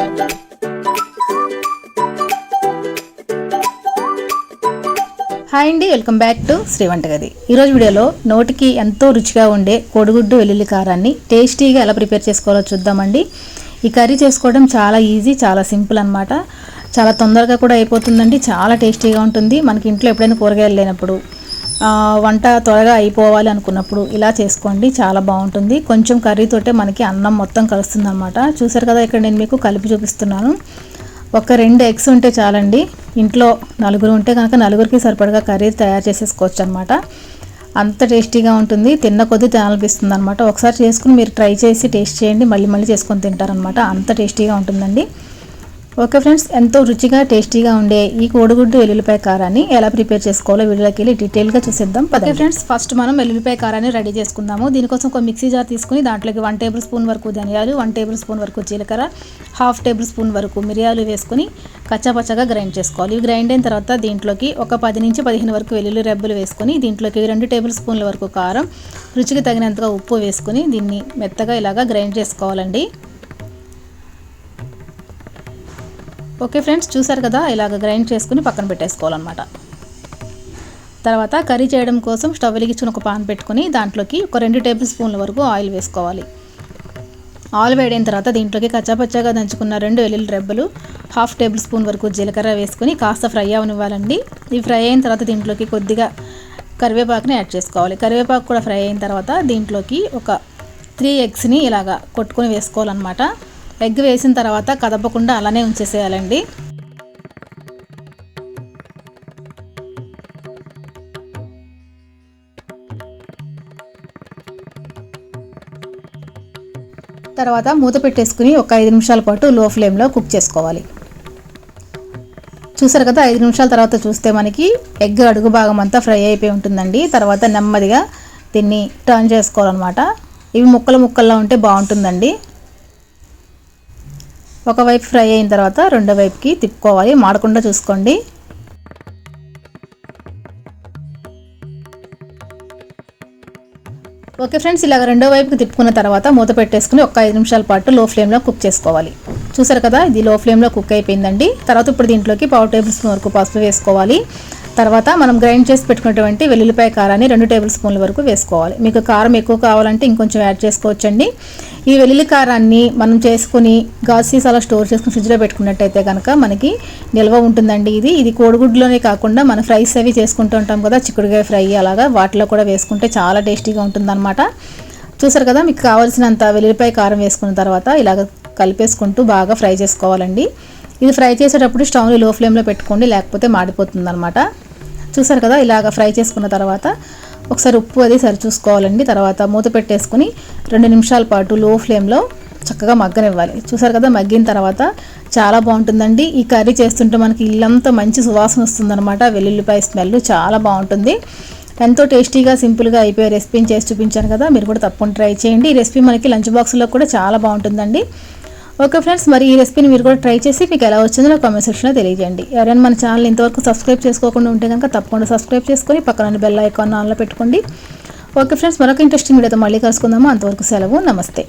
Hi అండి welcome back to Shri వంటగది ఈరోజు వీడియోలో నోటికి ఎంతో రుచిగా ఉండే కోడిగుడ్డు వెల్లుల్లి కారాన్ని టేస్టీగా ఎలా ప్రిపేర్ చేసుకోవాలో చూద్దామండి. ఈ కర్రీ చేసుకోవడం చాలా ఈజీ చాలా సింపుల్ అనమాట చాలా తొందరగా కూడా అయిపోతుందండి చాలా టేస్టీగా ఉంటుంది. మనకి ఇంట్లో ఎప్పుడైనా కూరగాయలు లేనప్పుడు. వంట త్వరగా అయిపోవాలి అనుకున్నప్పుడు ఇలా చేసుకోండి చాలా బాగుంటుంది. కొంచెం కర్రీతోటే మనకి అన్నం మొత్తం కలుస్తుంది అనమాట చూసారు కదా ఇక్కడ నేను మీకు కలిపి చూపిస్తున్నాను. ఒక రెండు ఎగ్స్ ఉంటే చాలండి. ఇంట్లో నలుగురు ఉంటే కనుక నలుగురికి సరిపడగా కర్రీ తయారు చేసేసుకోవచ్చు అనమాట అంత టేస్టీగా ఉంటుంది తిన్న కొద్దీ తినాలనిపిస్తుంది అనమాట ఒకసారి చేసుకుని మీరు ట్రై చేసి టేస్ట్ చేయండి మళ్ళీ మళ్ళీ చేసుకొని తింటారనమాట అంత టేస్టీగా ఉంటుందండి. ఓకే ఫ్రెండ్స్ ఎంతో రుచిగా టేస్టీగా ఉండే ఈ కోడిగుడ్డు వెల్లుల్లిపాయ కారాన్ని ఎలా ప్రిపేర్ చేసుకోవాలో వీడియోలోకి వెళ్ళి డీటెయిల్గా చూసేద్దాం. ఓకే ఫ్రెండ్స్ ఫస్ట్ మనం వెల్లుల్లిపాయ కారాన్ని రెడీ చేసుకుందాము. దీనికోసం ఒక మిక్సీ జార్ తీసుకుని దాంట్లోకి వన్ టేబుల్ స్పూన్ వరకు ధనియాలు వన్ టేబుల్ స్పూన్ వరకు జీలకర్ర హాఫ్ టేబుల్ స్పూన్ వరకు మిరియాలు వేసుకుని కచ్చాపచ్చగా గ్రైండ్ చేసుకోవాలి. ఇవి గ్రైండ్ అయిన తర్వాత దీంట్లోకి ఒక పది నుంచి పదిహేను వరకు వెల్లుల్లి రెబ్బలు వేసుకొని దీంట్లోకి రెండు టేబుల్ స్పూన్ల వరకు కారం రుచికి తగినంతగా ఉప్పు వేసుకొని దీన్ని మెత్తగా ఇలాగా గ్రైండ్ చేసుకోవాలండి. ఓకే ఫ్రెండ్స్ చూసారు కదా? ఇలాగ గ్రైండ్ చేసుకుని పక్కన పెట్టేసుకోవాలన్నమాట. తర్వాత కర్రీ చేయడం కోసం స్టవ్ వెలిగించుకుని ఒక పాన్ పెట్టుకొని దాంట్లోకి ఒక రెండు టేబుల్ స్పూన్ల వరకు ఆయిల్ వేసుకోవాలి. ఆయిల్ వేడైన తర్వాత దీంట్లోకి కచ్చాపచ్చాగా దంచుకున్న రెండు వెల్లుల్లి రెబ్బలు హాఫ్ టేబుల్ స్పూన్ వరకు జీలకర్ర వేసుకుని కాస్త ఫ్రై అవనివ్వాలండి. ఇవి ఫ్రై అయిన తర్వాత దీంట్లోకి కొద్దిగా కరివేపాకుని యాడ్ చేసుకోవాలి. కరివేపాకు కూడా ఫ్రై అయిన తర్వాత దీంట్లోకి ఒక త్రీ ఎగ్స్ని ఇలాగా కొట్టుకొని వేసుకోవాలన్నమాట. ఎగ్ వేసిన తర్వాత కదపకుండా అలానే ఉంచేసేయాలండి. తర్వాత మూత పెట్టేసుకుని ఒక ఐదు నిమిషాల పాటు లో ఫ్లేమ్లో కుక్ చేసుకోవాలి. చూసారు కదా ఐదు నిమిషాల తర్వాత చూస్తే మనకి ఎగ్ అడుగు భాగం అంతా ఫ్రై అయిపోయి ఉంటుందండి. తర్వాత నెమ్మదిగా దీన్ని టర్న్ చేసుకోవాలన్నమాట. ఇవి ముక్కలు ముక్కల్లో ఉంటే బాగుంటుందండి. ఒకవైపు ఫ్రై అయిన తర్వాత రెండో వైపుకి తిప్పుకోవాలి. మాడకుండా చూసుకోండి. ఓకే ఫ్రెండ్స్ ఇలాగ రెండో వైపుకి తిప్పుకున్న తర్వాత మూత పెట్టేసుకుని ఒక ఐదు నిమిషాల పాటు లో ఫ్లేమ్లో కుక్ చేసుకోవాలి. చూసారు కదా ఇది లో ఫ్లేమ్లో కుక్ అయిపోయిందండి. తర్వాత ఇప్పుడు దీంట్లోకి పావు టేబుల్ స్పూన్ వరకు పసుపు వేసుకోవాలి. తర్వాత మనం గ్రైండ్ చేసి పెట్టుకున్నటువంటి వెల్లుల్లిపాయ కారాన్ని రెండు టేబుల్ స్పూన్ల వరకు వేసుకోవాలి. మీకు కారం ఎక్కువ కావాలంటే ఇంకొంచెం యాడ్ చేసుకోవచ్చండి. ఈ వెల్లుల్లి కారాన్ని మనం చేసుకుని గాజు సీసాలో స్టోర్ చేసుకుని ఫ్రిడ్జ్లో పెట్టుకున్నట్టయితే కనుక మనకి నిల్వ ఉంటుందండి ఇది. ఇది కోడిగుడ్లోనే కాకుండా మనం ఫ్రైస్ అవి చేసుకుంటూ ఉంటాం కదా చిక్కుడుకాయ ఫ్రై అలాగా వాటిలో కూడా వేసుకుంటే చాలా టేస్టీగా ఉంటుందన్నమాట. చూసారు కదా మీకు కావాల్సినంత వెల్లుల్లిపాయ కారం వేసుకున్న తర్వాత ఇలాగ కలిపేసుకుంటూ బాగా ఫ్రై చేసుకోవాలండి. ఇది ఫ్రై చేసేటప్పుడు స్టవ్ని లో ఫ్లేమ్లో పెట్టుకోండి లేకపోతే మాడిపోతుంది అనమాట చూసారు కదా ఇలాగ ఫ్రై చేసుకున్న తర్వాత ఒకసారి ఉప్పు అది సరి చూసుకోవాలండి. తర్వాత మూత పెట్టేసుకుని రెండు నిమిషాల పాటు లో ఫ్లేమ్లో చక్కగా మగ్గనివ్వాలి. చూసారు కదా మగ్గిన తర్వాత చాలా బాగుంటుందండి. ఈ కర్రీ చేస్తుంటే మనకి ఇల్లంతా మంచి సువాసన వస్తుందన్నమాట. వెల్లుల్లిపాయ స్మెల్ చాలా బాగుంటుంది. ఎంతో టేస్టీగా సింపుల్గా అయిపోయే రెసిపీని చేసి చూపించాను కదా మీరు కూడా తప్పకుండా ట్రై చేయండి. ఈ రెసిపీ మనకి లంచ్ బాక్స్లో కూడా చాలా బాగుంటుందండి. ఓకే ఫ్రెండ్స్ మరి ఈ రెసిపీని మీరు కూడా ట్రై చేసి మీకు ఎలా వచ్చిందో నాకు కామెంట్ సెక్షన్లో తెలియజేయండి. ఎవరైనా మన ఛానల్ ఇంతవరకు సబ్స్క్రైబ్ చేసుకోకుండా ఉంటే కనుక తప్పకుండా సబ్స్క్రైబ్ చేసుకొని పక్కన బెల్ ఐకాన్ ఆన్లో పెట్టుకోండి. ఓకే ఫ్రెండ్స్ మరొక ఇంట్రెస్టింగ్ వీడియోతో మళ్ళీ కలుసుకుందాము. అంతవరకు సెలవు నమస్తే.